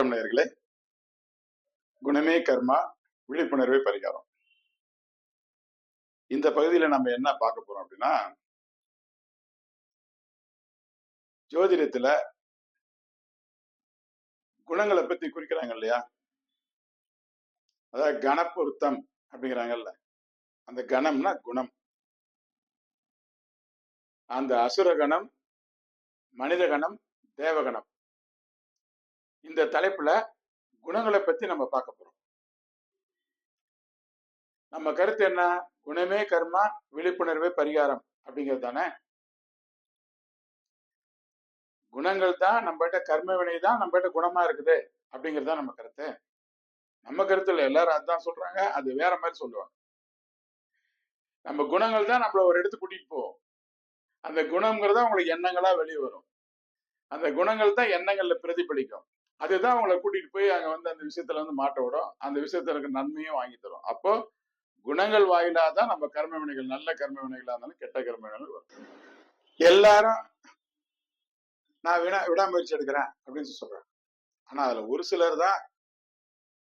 வணக்கம் நேர்களே குணமே கர்மா விழிப்புணர்வே பரிகாரம். இந்த பகுதியில நம்ம என்ன பார்க்க போறோம் அப்படின்னா ஜோதிடத்துல குணங்களை பத்தி குறிக்கிறாங்க இல்லையா? அதாவது கணப்பொருத்தம் அப்படிங்கிறாங்கல்ல. அந்த கணம்னா குணம். அந்த அசுர கணம் மனித கணம் தேவகணம். இந்த தலைப்புல குணங்களை பத்தி நம்ம பார்க்க போறோம். நம்ம கருத்து என்ன? குணமே கர்மா விழிப்புணர்வே பரிகாரம் அப்படிங்கிறது தானே? குணங்கள் தான் நம்மகிட்ட கர்ம வினை தான் நம்மகிட்ட குணமா இருக்குது அப்படிங்கிறது தான் நம்ம கருத்து. நம்ம கருத்துல எல்லாரும் அதான் சொல்றாங்க அது வேற மாதிரி சொல்லுவாங்க. நம்ம குணங்கள் தான் நம்மள ஒரு இடத்துக்கு கூட்டிட்டு போவோம் அந்த குணங்கிறத உங்களுக்கு எண்ணங்களா வெளியே வரும். அந்த குணங்கள் தான் எண்ணங்கள்ல பிரதிபலிக்கும். அதுதான் அவங்கள கூட்டிட்டு போய் அங்க வந்து அந்த விஷயத்துல வந்து மாட்ட விடும். அந்த விஷயத்துல இருக்க நன்மையும் வாங்கி தரும். அப்போ குணங்கள் வாயிலாக தான் நம்ம கர்ம வினைகள் நல்ல கர்ம வினைகளா இருந்தாலும் கெட்ட கர்ம வினைகள் வரும். எல்லாரும் நான் விடா விடாமுயற்சி எடுக்கிறேன் அப்படின்னு சொல்றேன் ஆனா அதுல ஒரு சிலர் தான்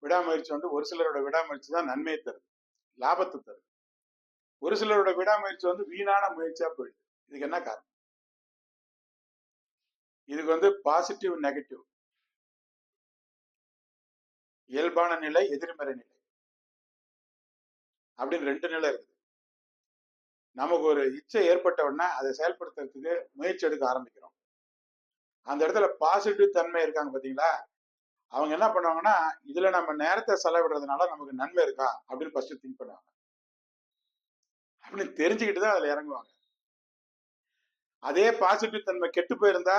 விடாமுயற்சி வந்து ஒரு சிலரோட விடாமுயற்சி தான் நன்மையை தருது. லாபத்தை தருது. ஒரு சிலரோட விடாமுயற்சி வந்து வீணான முயற்சியா போயிடுது. இதுக்கு என்ன காரணம்? இதுக்கு வந்து பாசிட்டிவ் நெகட்டிவ் இயல்பான நிலை எதிர்மறை நிலை. அப்படின்னு ரெண்டு நிலை இருக்குது. நமக்கு ஒரு இச்சை ஏற்பட்ட உடனே அதை செயல்படுத்துறதுக்கு முயற்சி எடுக்க ஆரம்பிக்கிறோம். அந்த இடத்துல பாசிட்டிவ் தன்மை இருக்காங்க பாத்தீங்களா அவங்க என்ன பண்ணுவாங்கன்னா இதுல நம்ம நேரத்தை செலவிடுறதுனால நமக்கு நன்மை இருக்கா? அப்படின்னு ஃபர்ஸ்ட் திங்க் பண்ணுவாங்க. அப்படின்னு தெரிஞ்சுக்கிட்டு தான் அதுல இறங்குவாங்க. அதே பாசிட்டிவ் தன்மை கெட்டு போயிருந்தா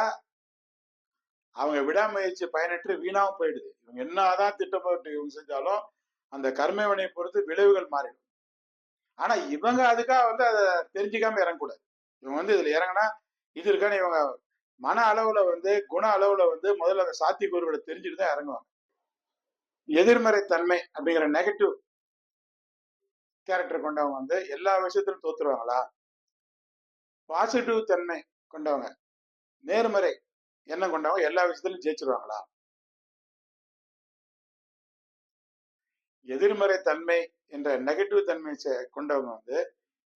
அவங்க விடாமுயற்சி பயனற்று வீணாவும் போயிடுது. இவங்க என்னதான் திட்டப்பட்டு இவங்க செஞ்சாலும் அந்த கர்மவினை பொறுத்து விளைவுகள் மாறிடும். ஆனா இவங்க அதுக்காக வந்து அதை தெரிஞ்சுக்காம இறங்கக்கூடாது. இவங்க வந்து இதுல இறங்கினா இது இருக்கான்னு இவங்க மன அளவுல வந்து குண அளவுல வந்து முதல்ல அந்த சாத்தியக்கூறுகளை தெரிஞ்சுட்டு தான் இறங்குவாங்க. எதிர்மறை தன்மை அப்படிங்கிற நெகட்டிவ் கேரக்டர் கொண்டவங்க வந்து எல்லா விஷயத்திலும் தோத்துருவாங்களா? பாசிட்டிவ் தன்மை கொண்டவங்க. நேர்மறை எண்ணம் கொண்டவங்க எல்லா விஷயத்திலும் ஜெயிச்சிருவாங்களா? எதிர்மறை தன்மை என்ற நெகட்டிவ் தன்மை கொண்டவங்க வந்து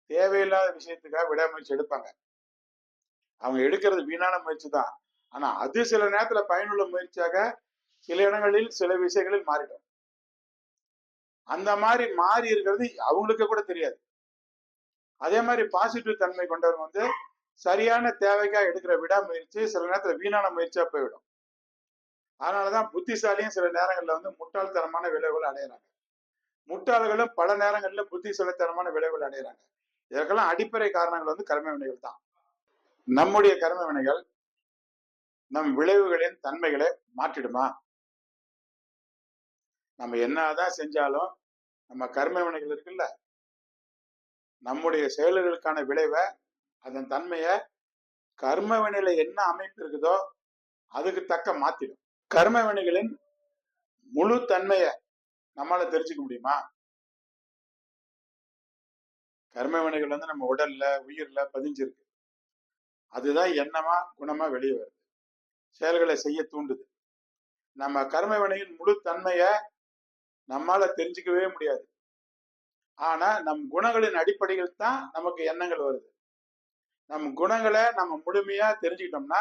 தேவையில்லாத விஷயத்துக்காக விடாமுயற்சி எடுப்பாங்க. அவங்க எடுக்கிறது வீணான முயற்சி தான். ஆனா அது சில நேரத்துல பயனுள்ள முயற்சியாக சில இடங்களில் சில விஷயங்களில் மாறிடும். அந்த மாதிரி மாறி இருக்கிறது அவங்களுக்கு கூட தெரியாது. அதே மாதிரி பாசிட்டிவ் தன்மை கொண்டவங்க வந்து சரியான தேவைக்காக எடுக்கிற விடாமுயற்சி சில நேரத்துல வீணான முயற்சியா போய்விடும். அதனாலதான் புத்திசாலியும் சில நேரங்கள்ல வந்து முட்டாள்தனமான விளைவுகள் அடையிறாங்க. முட்டாள்களும் பல நேரங்கள்ல புத்திசாலித்தனமான விளைவுகள் அடையிறாங்க. இதற்கெல்லாம் அடிப்படை காரணங்கள் வந்து கர்ம வினைகள் தான். நம்முடைய கர்ம வினைகள் நம் விளைவுகளின் தன்மைகளை மாற்றிடுமா? நம்ம என்னதான் செஞ்சாலும் நம்ம கர்ம வினைகள் இருக்குல்ல நம்முடைய செயல்களுக்கான விளைவை அதன் தன்மையை கர்ம வினையில என்ன அமைப்பு இருக்குதோ அதுக்கு தக்க மாத்திடும். கர்ம வினைகளின் முழு தன்மையை நம்மால தெரிஞ்சுக்க முடியுமா? கர்ம வினைகள் வந்து நம்ம உடல்ல உயிர்ல பதிஞ்சிருக்கு. அதுதான் எண்ணமா குணமா வெளியே வருது. செயல்களை செய்ய தூண்டுது. நம்ம கர்ம வினையின் முழு தன்மைய நம்மால தெரிஞ்சுக்கவே முடியாது. ஆனா நம் குணங்களின் அடிப்படையில் தான் நமக்கு எண்ணங்கள் வருது. நம் குணங்களை நம்ம முழுமையா தெரிஞ்சுக்கிட்டோம்னா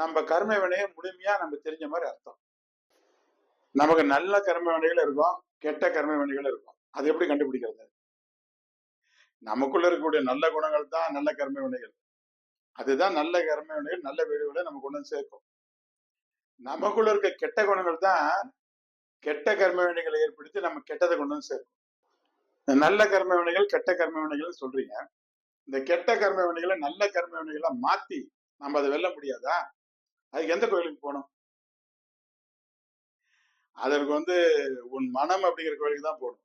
நம்ம கர்ம வினையை முழுமையா நம்ம தெரிஞ்ச மாதிரி அர்த்தம். நமக்கு நல்ல கர்ம வினைகள் இருக்கும் கெட்ட கர்ம வினைகள் இருக்கும். அது எப்படி கண்டுபிடிக்கிறது? நமக்குள்ள இருக்கக்கூடிய நல்ல குணங்கள் தான் நல்ல கர்ம வினைகள். அதுதான் நல்ல கர்ம வினைகள் நல்ல விளைவுகளை நம்ம கொண்டு வந்து சேர்க்கும். நமக்குள்ள இருக்க கெட்ட குணங்கள் தான் கெட்ட கர்ம வினைகளை ஏற்படுத்தி நம்ம கெட்டதை கொண்டு வந்து சேர்க்கும். நல்ல கர்ம வினைகள் கெட்ட கர்ம வினைகள் சொல்றீங்க. இந்த கெட்ட கர்ம வினைகளை நல்ல கர்ம வினைகளை மாத்தி நம்ம அதை வெல்ல முடியாதா? அதுக்கு எந்த கோயிலுக்கு போகணும்? அதற்கு வந்து உன் மனம் அப்படிங்கிற கோயிலுக்கு தான் போகணும்.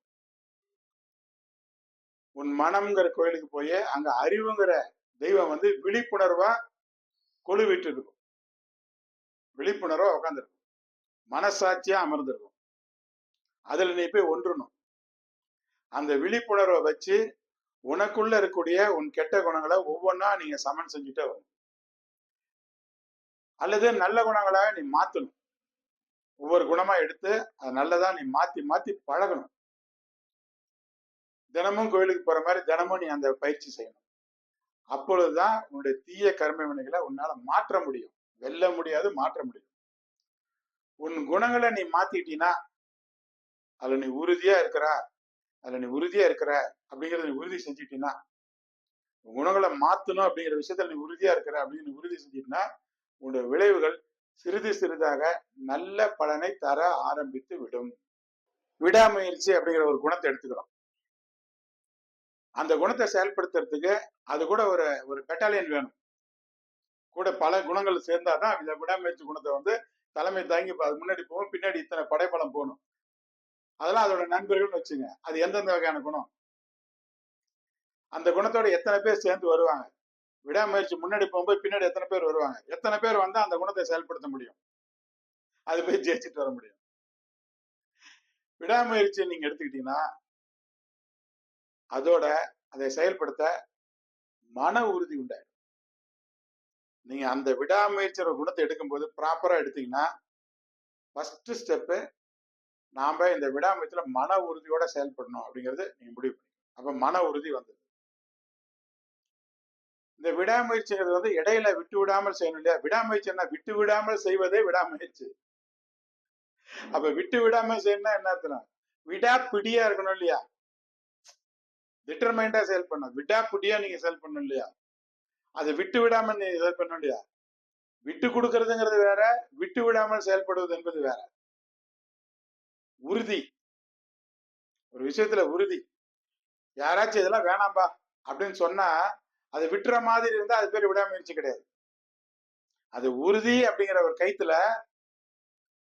உன் மனம்ங்கிற கோயிலுக்கு போய் அங்க அறிவுங்கிற தெய்வம் வந்து விழிப்புணர்வா கொழுவிட்டு இருக்கும் விழிப்புணர்வா உட்காந்துருக்கும் மனசாட்சியா அமர்ந்திருக்கும். அதுல நீ போய் ஒன்றணும். அந்த விழிப்புணர்வை வச்சு உனக்குள்ள இருக்கக்கூடிய உன் கெட்ட குணங்களை ஒவ்வொன்றா நீங்க சமன் செஞ்சுட்டே வரும். அல்லது நல்ல குணங்களாக நீ மாத்தணும். ஒவ்வொரு குணமா எடுத்து அது நல்லதா நீ மாத்தி மாத்தி பழகணும். தினமும் கோயிலுக்கு போற மாதிரி தினமும் நீ அந்த பயிற்சி செய்யணும். அப்பொழுதுதான் உன்னுடைய தீய கர்ம வினைகளை உன்னால மாற்ற முடியும். வெல்ல முடியாது மாற்ற முடியும். உன் குணங்களை நீ மாத்திட்டீன்னா அதுல நீ உறுதியா இருக்கிறா அதுல நீ உறுதியா இருக்கிற அப்படிங்கறத நீ உறுதி செஞ்சுட்டீங்கன்னா குணங்களை மாத்தணும் அப்படிங்கிற விஷயத்துல நீ உறுதியா இருக்கிற அப்படின்னு நீ உறுதி செஞ்சிட்டீங்கன்னா உன்னுடைய விளைவுகள் சிறிது சிறிதாக நல்ல பலனை தர ஆரம்பித்து விடும். விடாமுயற்சி அப்படிங்கிற ஒரு குணத்தை எடுத்துக்கிறோம். அந்த குணத்தை செயல்படுத்துறதுக்கு அது கூட ஒரு ஒரு பெட்டாலியன் வேணும். கூட பல குணங்கள் சேர்ந்தாதான் இந்த விடாமுயற்சி குணத்தை வந்து தலைமை தாங்கி அது முன்னாடி போகும் பின்னாடி இத்தனை படைப்பலம் போகணும். அதெல்லாம் அதோட நண்பர்கள்னு வச்சுங்க. அது எந்தெந்த வகையான குணம்? அந்த குணத்தோட எத்தனை பேர் சேர்ந்து வருவாங்க? விடாமுயற்சி முன்னாடி போகும்போது பின்னாடி எத்தனை பேர் வருவாங்க? எத்தனை பேர் வந்தா அந்த குணத்தை செயல்படுத்த முடியும்? அது போய் ஜெயிச்சுட்டு வர முடியும். விடாமுயற்சியை நீங்க எடுத்துக்கிட்டீங்கன்னா அதோட அதை செயல்படுத்த மன உறுதி உண்டாயிடும். நீங்க அந்த விடாமுயற்சியோட குணத்தை எடுக்கும்போது ப்ராப்பரா எடுத்தீங்கன்னா ஃபர்ஸ்ட் ஸ்டெப்பு நாம இந்த விடாமுயற்சியில மன உறுதியோட செயல்படணும் அப்படிங்கிறது நீங்க முடிவு பண்ணி அப்ப மன உறுதி வந்தது இந்த விடாமுயற்சிங்கிறது வந்து இடையில விட்டு விடாமல் செய்யணும் இல்லையா? விடாமுயற்சி என்ன? விட்டு விடாமல் செய்வதே விடாமுயற்சி. அப்ப விட்டு விடாம செய்யணும்னா என்ன அர்த்தம் விடா பிடியா இருக்கணும் இல்லையா? டிட்டர்மைண்டா செயல் பண்ணும் விடா பிடியா நீங்க செயல் பண்ணணும் இல்லையா? அதை விட்டு விடாம நீங்க செயல் பண்ணணும் இல்லையா? விட்டு கொடுக்கறதுங்கிறது வேற விட்டு விடாமல் செயல்படுவது என்பது வேற. உறுதி. ஒரு விஷயத்துல உறுதி. யாராச்சும் இதெல்லாம் வேணாம்பா அப்படின்னு சொன்னா அதை விட்டுற மாதிரி இருந்தா அது பேர் விடாமுயற்சி கிடையாது. அது உறுதி அப்படிங்கிற ஒரு கைத்துல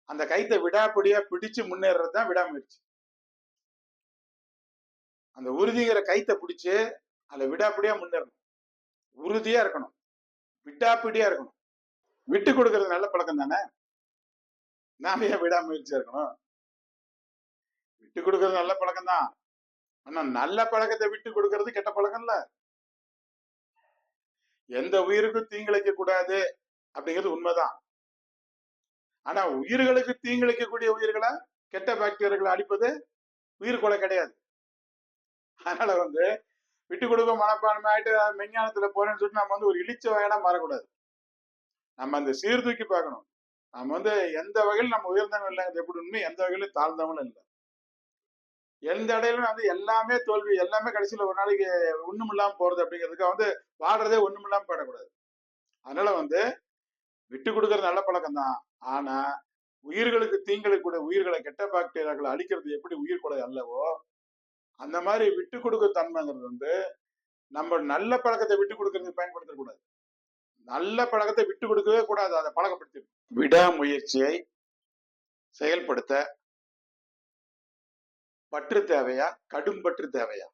அந்த கைத்தை விடாப்பிடியா பிடிச்சு முன்னேறது தான் விடாமுயற்சி. அந்த உறுதிங்கிற கைத்தை பிடிச்சு அதை விடாப்பிடியா முன்னேறணும். உறுதியா இருக்கணும். விடாப்பிடியா இருக்கணும். விட்டு கொடுக்கறது நல்ல பழக்கம் தானே நாம ஏன் விடாமுயற்சியா இருக்கணும்? விட்டு கொடுக்கறது நல்ல பழக்கம் தான் ஆனா நல்ல பழக்கத்தை விட்டு கொடுக்கறது கெட்ட பழக்கம் இல்ல எந்த உயிருக்கும் தீங்கிழைக்க கூடாது அப்படிங்கிறது உண்மைதான். ஆனா உயிர்களுக்கு தீங்கிழைக்கக்கூடிய உயிர்களை கெட்ட பாக்டீரியாக்களை அடிப்பது உயிர் கொலை கிடையாது. அதனால வந்து விட்டு கொடுக்க மனப்பான்மை ஆயிட்டு மெஞ்ஞானத்துல போறேன்னு சொல்லிட்டு நம்ம வந்து ஒரு இழிச்ச வகையான மாறக்கூடாது. நம்ம அந்த சீர்தூக்கி பார்க்கணும். நம்ம வந்து எந்த வகையில் நம்ம உயர்ந்தவங்க இல்லை எப்படி உண்மை? எந்த வகையிலும் தாழ்ந்தவங்களும் இல்லை. எந்த இடையிலும் வந்து எல்லாமே தோல்வி எல்லாமே கடைசியில் ஒரு நாளைக்கு ஒண்ணும் இல்லாம போறது அப்படிங்கிறதுக்கு வந்து வாடுறதே ஒண்ணும் இல்லாம பாடக்கூடாது. அதனால வந்து விட்டு கொடுக்கறது நல்ல பழக்கம் தான் ஆனா உயிர்களுக்கு தீங்களுக்கு உயிர்களை கெட்ட பாக்டீரியாக்களை அழிக்கிறது எப்படி உயிர் கொலை அல்லவோ அந்த மாதிரி விட்டு கொடுக்க தன்மைங்கிறது வந்து நம்ம நல்ல பழக்கத்தை விட்டு கொடுக்கறதுக்கு பயன்படுத்தக்கூடாது நல்ல பழக்கத்தை விட்டு கொடுக்கவே கூடாது. அதை பழக்கப்படுத்தி விடாமுயற்சியை செயல்படுத்த பற்று தேவையா? கடும் பற்று தேவையா?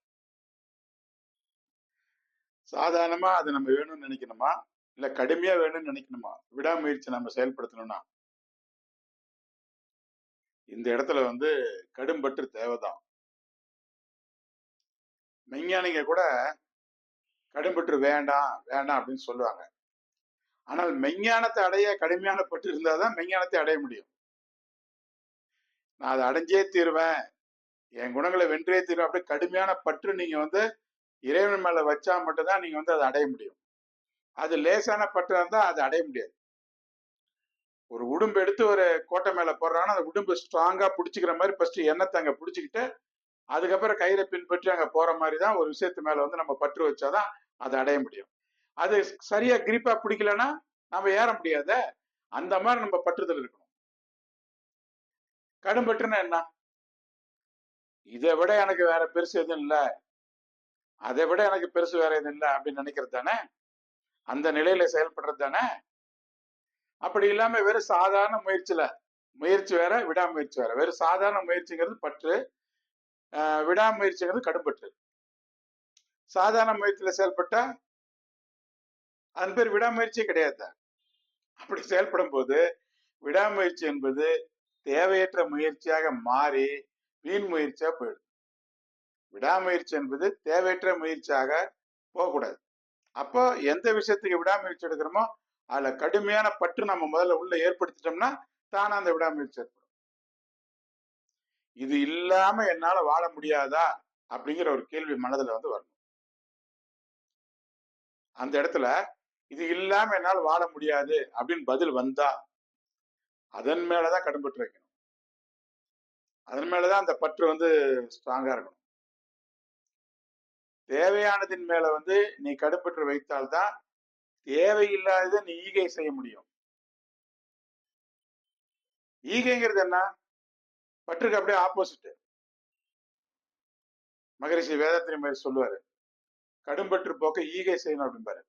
சாதாரணமா அது நம்ம வேணும்னு நினைக்கணுமா? இல்ல கடுமையா வேணும்னு நினைக்கணுமா? விடாமுயற்சி நம்ம செயல்படுத்தணும்னா? இந்த இடத்துல வந்து கடும் பற்று தேவைதான். மெஞ்ஞானிங்க கூட கடும்பற்று வேண்டாம் வேண்டாம் அப்படின்னு சொல்லுவாங்க. ஆனால் மெஞ்ஞானத்தை அடைய கடுமையான பற்று இருந்தாதான் மெஞ்ஞானத்தை அடைய முடியும். நான் அதை அடைஞ்சே தீருவேன் என் குணங்களை வென்றே தீரும். அப்படியே கடுமையான பற்று நீங்க வந்து இறைவன் மேல வச்சா மட்டும்தான் நீங்க வந்து அதை அடைய முடியும். அது லேசான பற்று இருந்தா அதை அடைய முடியாது. ஒரு உடும்பு எடுத்து ஒரு கோட்டை மேல போடுறாங்கன்னா அந்த உடும்பு ஸ்ட்ராங்கா பிடிச்சிக்கிற மாதிரி ஃபர்ஸ்ட் எண்ணத்தை அங்க பிடிச்சிக்கிட்டு அதுக்கப்புறம் கயிறை பின்பற்றி அங்க போற மாதிரி தான் ஒரு விஷயத்து மேல வந்து நம்ம பற்று வச்சாதான் அதை அடைய முடியும். அது சரியா கிரிப்பா பிடிக்கலன்னா நம்ம ஏற முடியாத? அந்த மாதிரி நம்ம பற்றுதல் இருக்கணும். கடும் பற்றுனா என்ன? இதை விட எனக்கு வேற பெருசு எதுவும் இல்லை. அதை விட எனக்கு பெருசு வேற எதுவும் இல்லை அப்படின்னு நினைக்கிறது தானே? அந்த நிலையில செயல்படுறது தானே? அப்படி இல்லாம வெறும் சாதாரண முயற்சியில முயற்சி வேற விடாமுயற்சி வேற. வெறும் சாதாரண முயற்சிங்கிறது பற்று விடாமுயற்சிங்கிறது கடும்பற்று. சாதாரண முயற்சியில செயல்பட்டா அதன் பேர் விடாமுயற்சியே கிடையாது. அப்படி செயல்படும் போது விடாமுயற்சி என்பது தேவையற்ற முயற்சியாக மாறி வீண் முயற்சியா போயிடும் விடாமுயற்சி என்பது தேவையற்ற முயற்சியாக போகக்கூடாது. அப்போ எந்த விஷயத்துக்கு விடாமுயற்சி எடுக்கிறோமோ அதுல கடுமையான பற்று நம்ம முதல்ல உள்ள ஏற்படுத்திட்டோம்னா தானா அந்த விடாமுயற்சி ஏற்படும். இது இல்லாம என்னால வாழ முடியாதா? அப்படிங்கிற ஒரு கேள்வி மனதுல வந்து வரணும். அந்த இடத்துல இது இல்லாம என்னால் வாழ முடியாது அப்படின்னு பதில் வந்தா அதன் மேலதான் கடும்பட்டு வைக்கணும். அதன் மேலதான் அந்த பற்று வந்து ஸ்ட்ராங்கா இருக்கணும். தேவையானதின் மேல வந்து நீ கடுப்பற்று வைத்தால்தான் தேவையில்லாததை நீ ஈகை செய்ய முடியும். ஈகைங்கிறது என்ன? பற்றுக்கு அப்படியே ஆப்போசிட் மகரிஷி வேதாத்திரி மாதிரி சொல்லுவாரு கடும்பற்று போக்க ஈகை செய்யணும் அப்படிம்பாரு.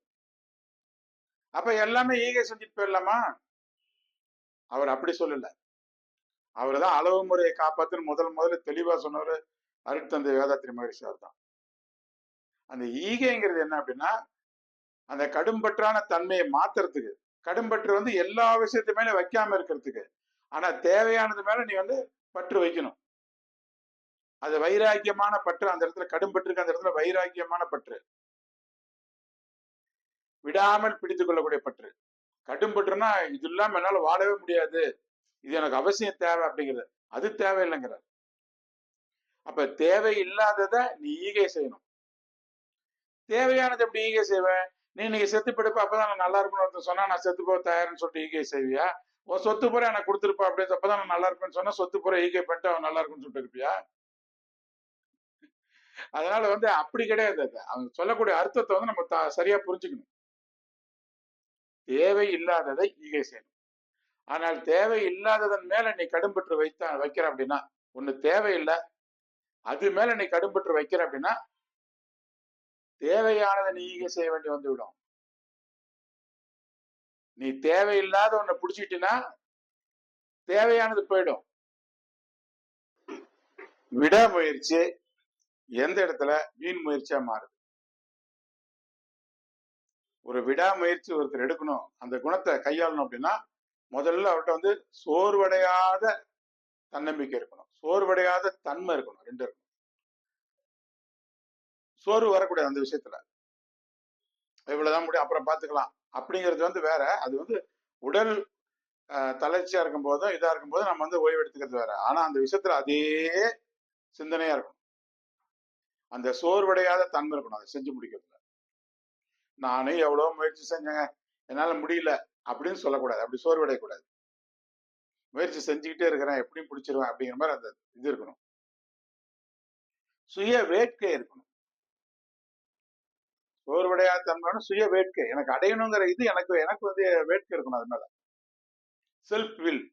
அப்ப எல்லாமே ஈகை செஞ்சுட்டு போயிடலாமா? அவர் அப்படி சொல்லல. அவர் தான் அளவு முறையை காப்பாத்துன்னு முதல் முதல்ல தெளிவா சொன்னவர் அருட்தந்தை வேதாத்திரி மகரிஷி தான். அந்த ஈகைங்கிறது என்ன அப்படின்னா அந்த கடும்பற்றான தன்மையை மாத்துறதுக்கு கடும்பற்று வந்து எல்லா விஷயத்து மேல வைக்காம இருக்கிறதுக்கு. ஆனா தேவையானது மேல நீ வந்து பற்று வைக்கணும். அது வைராக்கியமான பற்று அந்த இடத்துல கடும்பற்றுக்கு அந்த இடத்துல வைராக்கியமான பற்று. விடாமல் பிடித்துக் கொள்ளக்கூடிய பற்று. கடும்பற்றுனா இது இல்லாம என்னால வாழவே முடியாது. இது எனக்கு அவசியம் தேவை அப்படிங்கிறது. அது தேவையில்லைங்கிறார். அப்ப தேவை இல்லாதத நீ ஈகை செய்யணும். தேவையானது எப்படி ஈகை செய்வேன்? நீ இன்னைக்கு செத்து பிடிப்ப அப்பதான் நான் நல்லா இருக்கணும் சொன்னா நான் செத்து போக தயாருன்னு சொல்லிட்டு ஈகை செய்வியா? உன் சொத்து புற எனக்கு கொடுத்துருப்பா அப்படின்னு அப்பதான் நான் நல்லா இருப்பேன்னு சொன்னா சொத்து புற ஈகை பண்ணிட்டு அவன் நல்லா இருக்குன்னு சொல்லிட்டு இருப்பியா? அதனால வந்து அப்படி கிடையாது அது. அவங்க சொல்லக்கூடிய அர்த்தத்தை வந்து நம்ம சரியா புரிஞ்சுக்கணும். தேவை இல்லாததை ஈகை செய்யணும். ஆனால் தேவை இல்லாததன் மேல நீ கடும்பற்று வைத்தா வைக்கிற அப்படின்னா ஒண்ணு தேவையில்லை. அது மேல நீ கடும்பற்று வைக்கிற அப்படின்னா தேவையானதை நீ ஈகை செய்ய வேண்டி வந்து விடும் நீ தேவையில்லாத ஒன்ன புடிச்சிட்டினா தேவையானது போயிடும். விடாமுயற்சி எந்த இடத்துல? வீண் முயற்சியா மாறுது. ஒரு விடாமுயற்சி ஒருத்தர் எடுக்கணும் அந்த குணத்தை கையாளணும் அப்படின்னா முதல்ல அவர்கிட்ட வந்து சோர்வடையாத தன்னம்பிக்கை இருக்கணும். சோர்வடையாத தன்மை இருக்கணும் ரெண்டு இருக்கணும். சோர்வு வரக்கூடாது அந்த விஷயத்துல. இவ்வளவுதான் முடியும் அப்புறம் பாத்துக்கலாம் அப்படிங்கிறது வந்து வேற. அது வந்து உடல் தளர்ச்சியா இருக்கும் போதும் இதா இருக்கும் போதும் நம்ம வந்து ஓய்வு எடுத்துக்கிறது வேற. ஆனா அந்த விஷயத்துல அதே சிந்தனையா இருக்கணும். அந்த சோர்வடையாத தன்மை இருக்கணும். அதை செஞ்சு முடிக்கிறதுல. நானே எவ்வளவு முயற்சி செஞ்சேங்க. என்னால முடியல. அப்படின்னு சொல்லக்கூடாது. அப்படி சோர்வடையக்கூடாது முயற்சி செஞ்சுக்கிட்டே இருக்கிறேன் எப்படியும் பிடிச்சிருவேன் அப்படிங்கிற மாதிரி அந்த இது இருக்கணும். சுய வேட்கை இருக்கணும். சோர்வடையா தன்மையான சுய வேட்கை. எனக்கு அடையணுங்கிற இது எனக்கு எனக்கு வந்து வேட்கை இருக்கணும் அது மேல. செல்ஃப் வில்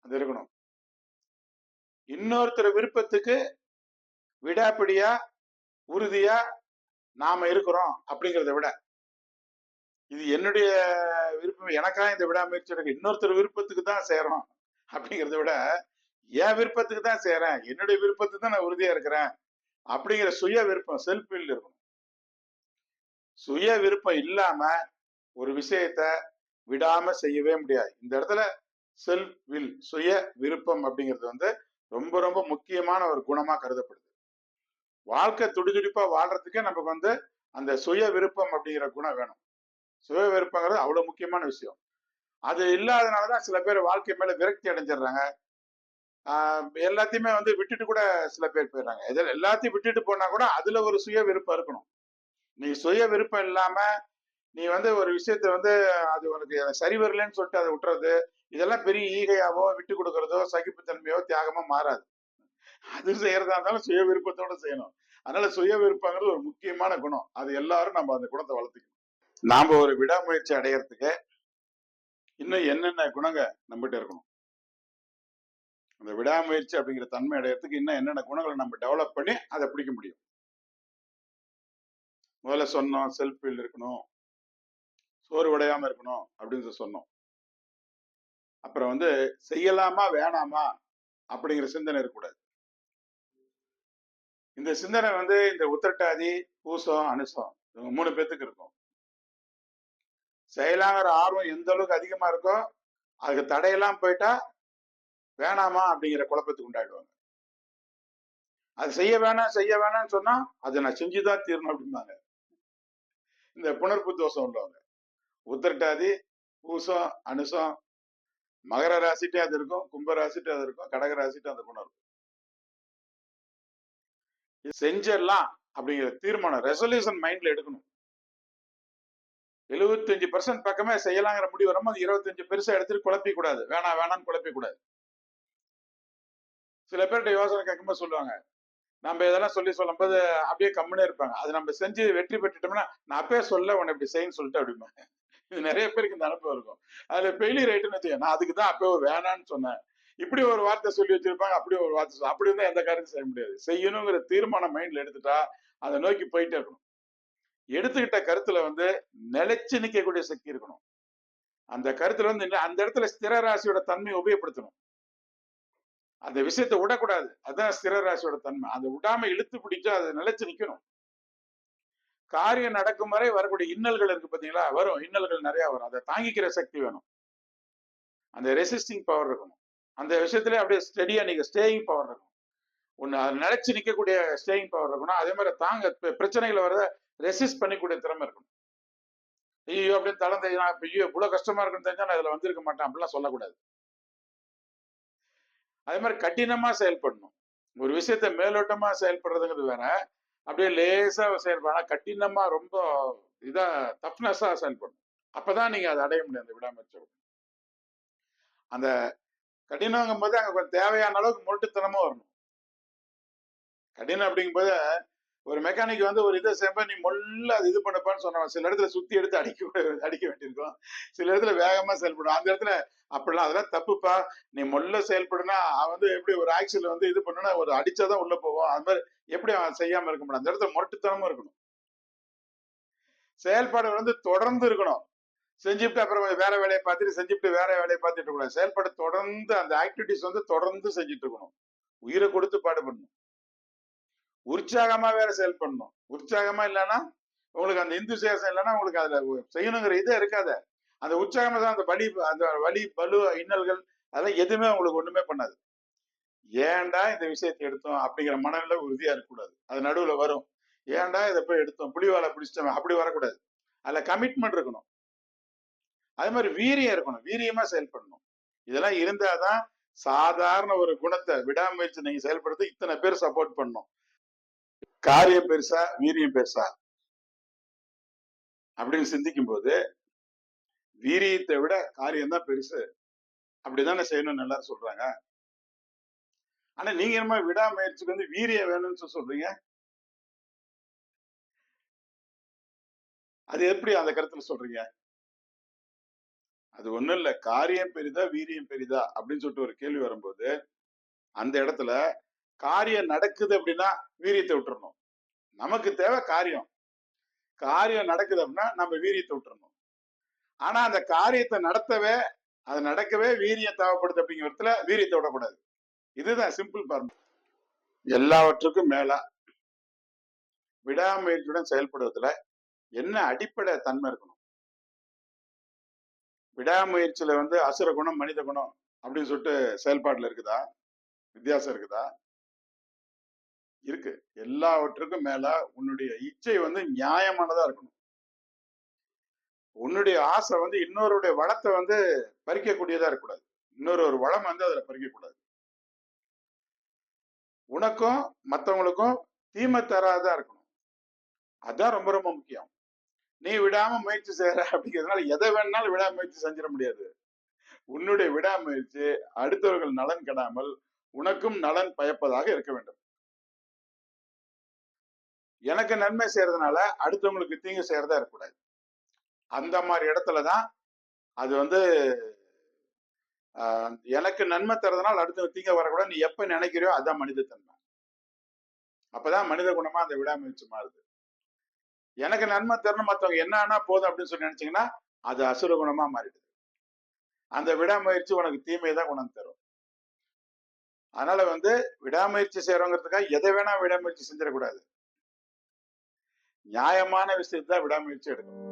அது இருக்கணும். இன்னொருத்தர் விருப்பத்துக்கு விடாப்பிடியா உறுதியா நாம இருக்கிறோம் அப்படிங்கிறத விட இது என்னுடைய விருப்பம். எனக்கா இந்த விடாமுயற்சி இருக்கு இன்னொருத்தர் விருப்பத்துக்கு தான் சேரும் அப்படிங்கிறத விட என் விருப்பத்துக்கு தான் செய்யறேன் என்னுடைய விருப்பத்துக்கு தான் நான் உறுதியா இருக்கிறேன் அப்படிங்கிற சுய விருப்பம் செல்ஃப் வில் இருக்கணும். சுய விருப்பம் இல்லாம ஒரு விஷயத்த விடாம செய்யவே முடியாது. இந்த இடத்துல செல்ஃப் வில் சுய விருப்பம் அப்படிங்கிறது வந்து ரொம்ப ரொம்ப முக்கியமான ஒரு குணமா கருதப்படுது. வாழ்க்கை துடிதுடிப்பா வாழ்றதுக்கே நமக்கு வந்து அந்த சுய விருப்பம் அப்படிங்கிற குணம் வேணும். சுய விருப்பங்கிறது அவ்வளவு முக்கியமான விஷயம். அது இல்லாதனாலதான் சில பேர் வாழ்க்கை மேல விரக்தி அடைஞ்சிடுறாங்க. ஆஹ் எல்லாத்தையுமே வந்து விட்டுட்டு கூட சில பேர் போயிடுறாங்க. இதில் எல்லாத்தையும் விட்டுட்டு போனா கூட அதுல ஒரு சுய விருப்பம் இருக்கணும். நீ சுய விருப்பம் இல்லாம நீ வந்து ஒரு விஷயத்த வந்து அது உனக்கு சரி வரலன்னு சொல்லிட்டு அதை விட்டுறது இதெல்லாம் பெரிய ஈகையாவோ விட்டு கொடுக்கறதோ சகிப்புத்தன்மையோ தியாகமோ மாறாது. அது செய்யறதா இருந்தாலும் சுய விருப்பத்தோட செய்யணும். அதனால சுய விருப்பங்கிறது ஒரு முக்கியமான குணம். அது எல்லாரும் நம்ம அந்த குணத்தை வளர்த்துக்கணும். நாம ஒரு விடாமுயற்சி அடையறதுக்கு இன்னும் என்னென்ன குணங்க நம்மகிட்ட இருக்கணும்? அந்த விடாமுயற்சி அப்படிங்கிற தன்மை அடையறதுக்கு இன்னும் என்னென்ன குணங்களை நம்ம டெவலப் பண்ணி அதை பிடிக்க முடியும்? முதல்ல சொன்னோம் செல்ஃபில் இருக்கணும். சோர்வடையாம இருக்கணும் அப்படின்னு சொன்னோம். அப்புறம் வந்து செய்யலாமா வேணாமா அப்படிங்கிற சிந்தனை இருக்கக்கூடாது. இந்த சிந்தனை வந்து இந்த உத்திரட்டாதி பூசம் அனுசம் இவங்க மூணு பேத்துக்கு இருக்கும். செய்யலாங்கிற ஆர்வம் எந்த அளவுக்கு அதிகமா இருக்கோ அதுக்கு தடையெல்லாம் போயிட்டா வேணாமா அப்படிங்கிற குழப்பத்துக்கு உண்டாயிடுவாங்க. அது செய்ய வேணாம் செய்ய வேணாம்னு சொன்னா அதை நான் செஞ்சுதான் தீரணும் அப்படிம்பாங்க. இந்த புனர்ப்பு தோஷம் உள்ளவங்க. உத்திரட்டாதி பூசம் அனுசம் மகர ராசிட்டே அது இருக்கும் கும்ப ராசிட்டே அது இருக்கும் கடக ராசிட்டே அந்த குணம் இருக்கும் இது செஞ்சிடலாம் அப்படிங்கிற தீர்மானம் ரெசல்யூஷன் மைண்ட்ல எடுக்கணும். எழுபத்தஞ்சு பர்சன்ட் பக்கமே செய்யலாங்கிற முடிவு வரும்போது இருபத்தஞ்சு பெருசா எடுத்துட்டு குழப்பிக்க கூடாது. வேணாம் வேணாம்னு குழப்பிக்க கூடாது. சில பேர்கிட்ட யோசனை கேட்கும்போது சொல்லுவாங்க நம்ம இதெல்லாம் சொல்லி சொல்லும்போது அப்படியே கம்முனே இருப்பாங்க. அது நம்ம செஞ்சு வெற்றி பெற்றுட்டோம்னா நான் அப்பயே சொல்ல உன்னை இப்படி செய்யன்னு சொல்லிட்டு அப்படிம்பாங்க. இது நிறைய பேருக்கு இந்த அனுபவம் இருக்கும். அதுல ஃபெயிலியர் ரைட்டுன்னு வச்சுக்க நான் அதுக்கு தான் அப்பவே வேணான்னு சொன்னேன். இப்படி ஒரு வார்த்தை சொல்லி வச்சிருப்பாங்க அப்படி ஒரு வார்த்தை அப்படி இருந்தா எந்த காரியம் செய்ய முடியாது. செய்யணுங்கிற தீர்மானம் மைண்ட்ல எடுத்துட்டா அதை நோக்கி போயிட்டே இருக்கணும். எடுத்துக்கிட்ட கருத்துல வந்து நிலைச்சு நிக்கக்கூடிய சக்தி இருக்கணும். அந்த கருத்துல வந்து என்ன- அந்த இடத்துல ஸ்திர ராசியோட தன்மையை உபயோகப்படுத்தணும். அந்த விஷயத்தை விடக்கூடாது. அதான் ஸ்திர ராசியோட தன்மை. அதை விடாம இழுத்து பிடிச்சா அதை நிலைச்சு நிக்கணும். காரியம் நடக்கும் வரை வரக்கூடிய இன்னல்கள் இருக்கு பாத்தீங்களா? வரும். இன்னல்கள் நிறைய வரும். அதை தாங்கிக்கிற சக்தி வேணும். அந்த ரெசிஸ்டிங் பவர் இருக்கணும். அந்த விஷயத்துல அப்படியே ஸ்டெடியா நீங்க ஸ்டேயிங் பவர் இருக்கணும். ஒண்ணு அதை நிலைச்சு நிக்கக்கூடிய ஸ்டேயிங் பவர் இருக்கணும். அதே மாதிரி தாங்க பிரச்சனைகள் வர ரெசிஸ்ட் பண்ணிக்கூடிய திறமை இருக்கணும். ஐயோ அப்படின்னு தளம் நான் இப்ப ஐயோ இவ்வளவு கஷ்டமா இருக்குன்னு தெரிஞ்சா நான் இதுல வந்திருக்க மாட்டேன் அப்படிலாம் சொல்லக்கூடாது. அதே மாதிரி கடினமா செயல்படணும். ஒரு விஷயத்த மேலோட்டமா செயல்படுறதுங்கிறது வேற. அப்படியே லேசா செயல்படணும் கடினமா ரொம்ப இதா டஃப்னஸா செயல்படணும். அப்பதான் நீங்க அதை அடைய முடியும் அந்த விடாமுயற்சி அந்த கடினங்கும் போது அங்க கொஞ்சம் தேவையான அளவுக்கு முரட்டுத்தனமும் வரணும். கடினம் அப்படிங்கும்போது ஒரு மெக்கானிக் வந்து ஒரு இதை செய்யும்போது நீ மொல்ல அது இது பண்ணப்பான்னு சொன்னவன் சில இடத்துல சுத்தி எடுத்து அடிக்க அடிக்க வேண்டியிருக்கும். சில இடத்துல வேகமா செயல்படும். அந்த இடத்துல அப்படிலாம் அதெல்லாம் தப்புப்பா. நீ மொல்ல செயல்படுனா அவன் வந்து எப்படி ஒரு ஆக்சில் வந்து இது பண்ணுனா ஒரு அடிச்சாதான் உள்ள போவோம். அது மாதிரி எப்படி அவன் செய்யாம இருக்க முடியும்? அந்த இடத்துல முரட்டுத்தனமும் இருக்கணும். செயல்பாடு வந்து தொடர்ந்து இருக்கணும். செஞ்சுட்டு அப்புறம் வேற வேலையை பார்த்துட்டு செஞ்சுட்டு வேற வேலையை பார்த்துட்டு இருக்கணும் செயல்பாடு தொடர்ந்து அந்த ஆக்டிவிட்டிஸ் வந்து தொடர்ந்து செஞ்சுட்டு இருக்கணும். உயிரை கொடுத்து பாடுபடணும். உற்சாகமா வேற செயல்படணும் உற்சாகமா இல்லைன்னா உங்களுக்கு அந்த இந்து சேசம் இல்லைன்னா உங்களுக்கு அதுல செய்யணுங்கிற இதே இருக்காத. அந்த உற்சாகமா தான் அந்த வலி அந்த வலி பலு இன்னல்கள் அதெல்லாம் எதுவுமே உங்களுக்கு ஒண்ணுமே பண்ணாது. ஏன்டா இந்த விஷயத்தை எடுத்தோம் அப்படிங்கிற மனநிலை உறுதியா இருக்கக்கூடாது. அது நடுவுல வரும். ஏன்டா இதை போய் எடுத்தோம்? புளிவாலை பிடிச்சிட்டோம் அப்படி வரக்கூடாது. அதுல கமிட்மெண்ட் இருக்கணும். அதே மாதிரி வீரியம் இருக்கணும். வீரியமா செயல்படணும் இதெல்லாம் இருந்தாதான் சாதாரண ஒரு குணத்தை விடாமுயற்சி நீங்க செயல்படுத்த இத்தனை பேர் சப்போர்ட் பண்ணணும். காரியம் பெருசா வீரியம் பெருசா? அப்படின்னு சிந்திக்கும் போது வீரியத்தை விட காரியம் தான் பெருசு. அப்படிதானே செய்யணும்னு எல்லாரும் சொல்றாங்க. ஆனா நீங்க என்ன விடாமுயற்சிக்கு வந்து வீரியம் வேணும்னு சொல்றீங்க? அது எப்படி அந்த கருத்துல சொல்றீங்க? அது ஒண்ணும் இல்ல. காரியம் பெரிதா வீரியம் பெரிதா? அப்படின்னு சொல்லிட்டு ஒரு கேள்வி வரும்போது அந்த இடத்துல காரியம் நடக்குது அப்படின்னா வீரியத்தை விட்டுறணும். நமக்கு தேவை காரியம். காரியம் நடக்குது அப்படின்னா நம்ம வீரியத்தை விட்டுறணும். ஆனா அந்த காரியத்தை நடத்தவே அது நடக்கவே வீரியம் தேவைப்படுது அப்படிங்கிற இடத்துல வீரியத்தை விடக்கூடாது. இதுதான் சிம்பிள் ஃபார்ம் எல்லாவற்றுக்கும் மேல விடாமுயற்சியுடன் செயல்படுவதுல என்ன அடிப்படை தன்மை இருக்கணும்? விடாமுயற்சியில வந்து அசுர குணம் மனித குணம் அப்படின்னு சொல்லிட்டு செயல்பாடுல இருக்குதா? வித்தியாசம் இருக்குதா? இருக்கு. எல்லாவற்றுக்கும் மேல உன்னுடைய இச்சை வந்து நியாயமானதா இருக்கணும். உன்னுடைய ஆசை வந்து இன்னொருடைய வளத்தை வந்து பறிக்கக்கூடியதா இருக்கக்கூடாது. இன்னொரு ஒரு வளம் வந்து அதுல பறிக்கக்கூடாது. உனக்கும் மத்தவங்களுக்கும் தீமை தராதா இருக்கணும். அதான் ரொம்ப ரொம்ப முக்கியம். நீ விடாம முயற்சி செய்யற அப்படிங்கிறதுனால எதை வேணாலும் விடாமுயற்சி செஞ்சிட முடியாது. உன்னுடைய விடாமுயற்சி அடுத்தவர்கள் நலன் கெடாமல் உனக்கும் நலன் பயப்பதாக இருக்க வேண்டும். எனக்கு நன்மை செய்யறதுனால அடுத்தவங்களுக்கு தீங்கு செய்யறதா இருக்கக்கூடாது. அந்த மாதிரி இடத்துல தான் அது வந்து எனக்கு நன்மை தரதுனால அடுத்தவங்க தீங்க வரக்கூடாது. நீ எப்ப நினைக்கிறியோ அதான் மனித தன்மை அப்பதான் மனித குணமா அந்த விடாமுயற்சி மாறுது. எனக்கு நன்மை தரணும் மற்றவங்க என்ன ஆனா போதும் அப்படின்னு சொல்லி நினைச்சீங்கன்னா அது அசுர குணமா மாறிடுது. அந்த விடாமுயற்சி உனக்கு தீமையை தான் குணம் தரும். அதனால வந்து விடாமுயற்சி செய்யறவங்கிறதுக்காக எதை வேணா விடாமுயற்சி செஞ்சிடக்கூடாது. நியாயமான விஷயத்தான் விடாமுயற்சி எடுக்கணும்.